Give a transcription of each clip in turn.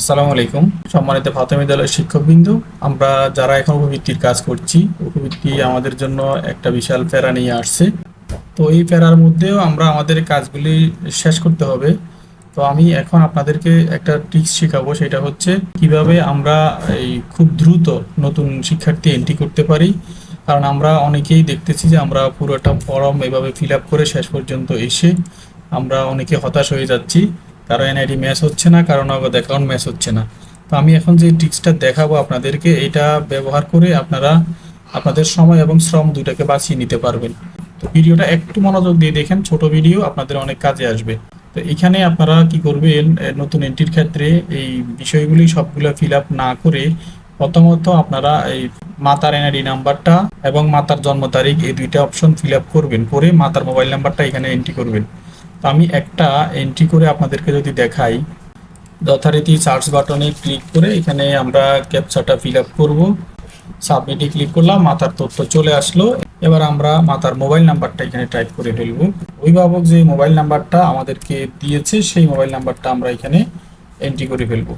আসসালামু আলাইকুম। সম্মানিত প্রাথমিক বিদ্যালয়ের শিক্ষকবৃন্দ, আমরা যারা এখন উপবৃত্তির কাজ করছি, উপবৃত্তি আমাদের জন্য একটা বিশাল প্যারা নিয়ে আসছে। তো এই প্যারার মধ্যেও আমরা আমাদের কাজগুলি শেষ করতে হবে। তো আমি এখন আপনাদেরকে একটা টিক্স শেখাবো, সেটা হচ্ছে কীভাবে আমরা এই খুব দ্রুত নতুন শিক্ষার্থী এন্ট্রি করতে পারি। কারণ আমরা অনেকেই দেখতেছি যে আমরা পুরোটা ফর্ম এভাবে ফিল আপ করে শেষ পর্যন্ত এসে আমরা অনেকে হতাশ হয়ে যাচ্ছি। কারও এনআইডি ম্যাচ হচ্ছে না কারও নগদ অ্যাকাউন্ট ম্যাচ হচ্ছে না। তো আমি এখন যে ট্রিক্সটা দেখাবো আপনাদেরকে, এটা ব্যবহার করে আপনারা আপনাদের সময় এবং শ্রম দুটাকে বাঁচিয়ে নিতে পারবেন। তো ভিডিওটা একটু মনোযোগ দিয়ে দেখেন, ছোট ভিডিও, আপনাদের অনেক কাজে আসবে। তো এখানে আপনারা কি করবেন নতুন এন্ট্রির ক্ষেত্রে এই বিষয়গুলি সবগুলো ফিল না করে প্রথমত আপনারা এই মাতার এনআইডি নাম্বারটা এবং মাতার জন্ম তারিখ এই দুইটা অপশন ফিল করবেন, করে মাতার মোবাইল নাম্বারটা এখানে এন্ট্রি করবেন। আমি একটা এন্ট্রি করে আপনাদেরকে যদি দেখাই, যথারীতি সার্চ বাটনে ক্লিক করে এখানে আমরা ক্যাপচাটা ফিল আপ করব। সাবমিটে ক্লিক করলাম মাতার তথ্য চলে আসলো। এবার আমরা মাতার মোবাইল নাম্বারটা এখানে টাইপ করে ফেলব। অভিভাবক যে মোবাইল নাম্বারটা আমাদেরকে দিয়েছে, সেই মোবাইল নাম্বারটা আমরা এখানে এন্ট্রি করে ফেলব।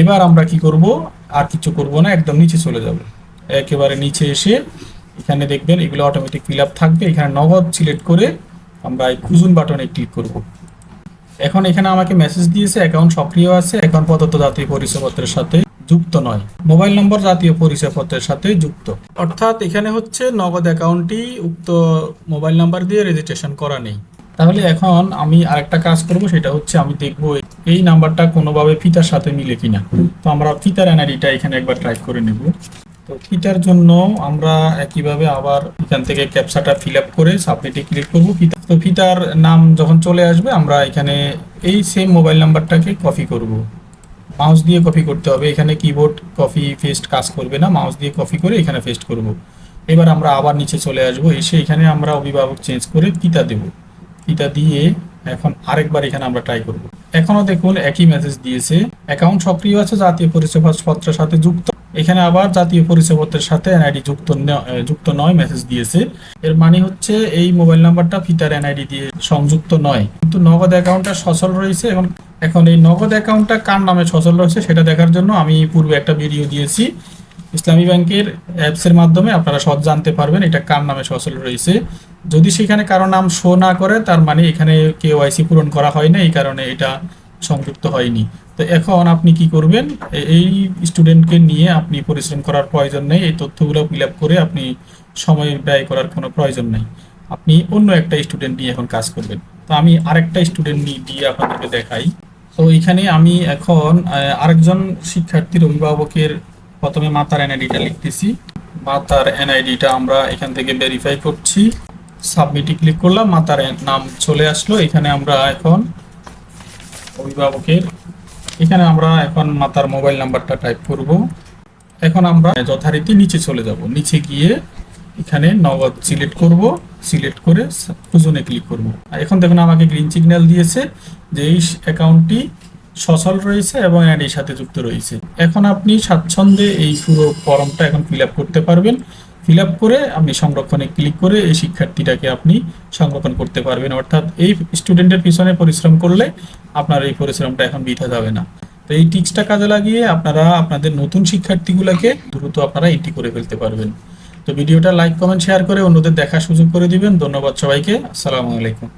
এবার আমরা কি করব? আর কিছু করব না, একদম নিচে চলে যাব। একেবারে নিচে এসে এখানে দেখবেন এগুলো অটোমেটিক ফিল আপ থাকবে। এখানে নগদ সিলেক্ট করে আমরা এই খুঁজুন বাটনে ক্লিক করব। এখন এখানে আমাকে মেসেজ দিয়েছে অ্যাকাউন্ট সক্রিয় আছে অ্যাকাউন্ট প্রদত্ত জাতীয় পরিচয়পত্রের সাথে যুক্ত নয়। মোবাইল নম্বর জাতীয় পরিচয়পত্রের সাথে যুক্ত। অর্থাৎ এখানে হচ্ছে নগদ অ্যাকাউন্টটি উক্ত মোবাইল নাম্বার দিয়ে রেজিস্ট্রেশন করা নেই। তাহলে এখন আমি আরেকটা কাজ করব, সেটা হচ্ছে আমি দেখব এই নাম্বারটা কোনোভাবে ফিতার সাথে মিলে কিনা। তো আমরা ফিতার এনআইডিটা এখানে একবার ট্রাই করে নেব। তো ফিতার জন্য আমরা একইভাবে আবার এখান থেকে ক্যাপসাটা ফিল আপ করে সাবমিটে ক্লিক করব ফিতা তো ফিটার নাম যখন চলে আসবে, আমরা এখানে এই সেম মোবাইল নাম্বারটাকে কপি করব। মাউস দিয়ে কপি করতে হবে। এখানে কিবোর্ড কপি পেস্ট কাজ করবে না মাউস দিয়ে কপি করে এখানে পেস্ট করব। এবার আমরা আবার নিচে চলে আসব, এসে এখানে আমরা অভিভাবক চেঞ্জ করে পিতা দেব। পিতা দিয়ে এখন আরেকবার এখানে আমরা ট্রাই করব। এখনও দেখুন একই মেসেজ দিয়েছে। অ্যাকাউন্ট সক্রিয় আছে, জাতীয় পরিচয়পত্রের সাথে যুক্ত। এখানে আবার জাতীয় পরিচয়পত্রের সাথে এনআইডি যুক্ত যুক্ত নয় মেসেজ দিয়েছে। এর মানে হচ্ছে এই মোবাইল নাম্বারটা ফিতার এনআইডি দিয়ে সংযুক্ত নয়। কিন্তু নগদ অ্যাকাউন্টটা সচল রয়েছে। এখন এখন এই নগদ অ্যাকাউন্টটা কার নামে সচল রয়েছে সেটা দেখার জন্য আমি পূর্বে একটা ভিডিও দিয়েছি। ইসলামী ব্যাংকের অ্যাপসের মাধ্যমে আপনারা সহজ জানতে পারবেন এটা কার নামে সচল রয়েছে। যদি সেখানে কারও নাম শো না করে, তার মানে এখানে কেওয়াইসি পূরণ করা হয় না। এই কারণে এটা সংযুক্ত হয়নি। তো এখন আপনি কি করবেন? এই স্টুডেন্টকে নিয়ে আপনি পরিশ্রম করার প্রয়োজন নেই। এই তথ্যগুলো ফিল করে আপনি সময় ব্যয় করার কোনো প্রয়োজন নেই। আপনি অন্য একটা স্টুডেন্ট নিয়ে এখন কাজ করবেন। তো আমি আরেকটা স্টুডেন্ট নিয়ে দিয়ে আপনাদেরকে দেখাই। তো এখানে আমি এখন আরেকজন শিক্ষার্থীর অভিভাবকের প্রথমে মাতার এনআইডিটা লিখতেছি। মাতার এনআইডিটা আমরা এখান থেকে ভেরিফাই করছি। সাবমিটে ক্লিক করলাম। মাতার নাম চলে আসলো। এখানে আমরা এখন অভিভাবকের। এখানে আমরা এখন মাতার মোবাইল নাম্বারটা টাইপ করব। এখন আমরা যথারীতি নিচে চলে যাব। নিচে গিয়ে এখানে নগদ সিলেক্ট করব। সিলেক্ট করে খুঁজনে ক্লিক করব। এখন দেখুন আমাকে গ্রিন সিগন্যাল দিয়েছে যে এই অ্যাকাউন্টটি সচল রয়েছে এবং এর সাথে যুক্ত রয়েছে। এখন আপনি স্বাচ্ছন্দ্যে এই পুরো ফর্মটা এখন ফিল করতে পারবেন। ফিল আপ করে আপনি সংরক্ষণে ক্লিক করে এই শিক্ষার্থীটাকে আপনি সংরক্ষণ করতে পারবেন। অর্থাৎ এই স্টুডেন্টের পিছনে পরিশ্রম করলে আপনার এই পরিশ্রমটা এখন বৃথা যাবে না। তো এই টিক্সটা কাজে লাগিয়ে আপনারা আপনাদের নতুন শিক্ষার্থীগুলোকে দ্রুত আপনারা এটি করে ফেলতে পারবেন। তো ভিডিওটা লাইক কমেন্ট শেয়ার করে অন্যদের দেখার সুযোগ করে দিবেন। ধন্যবাদ সবাইকে। আসসালামু আলাইকুম।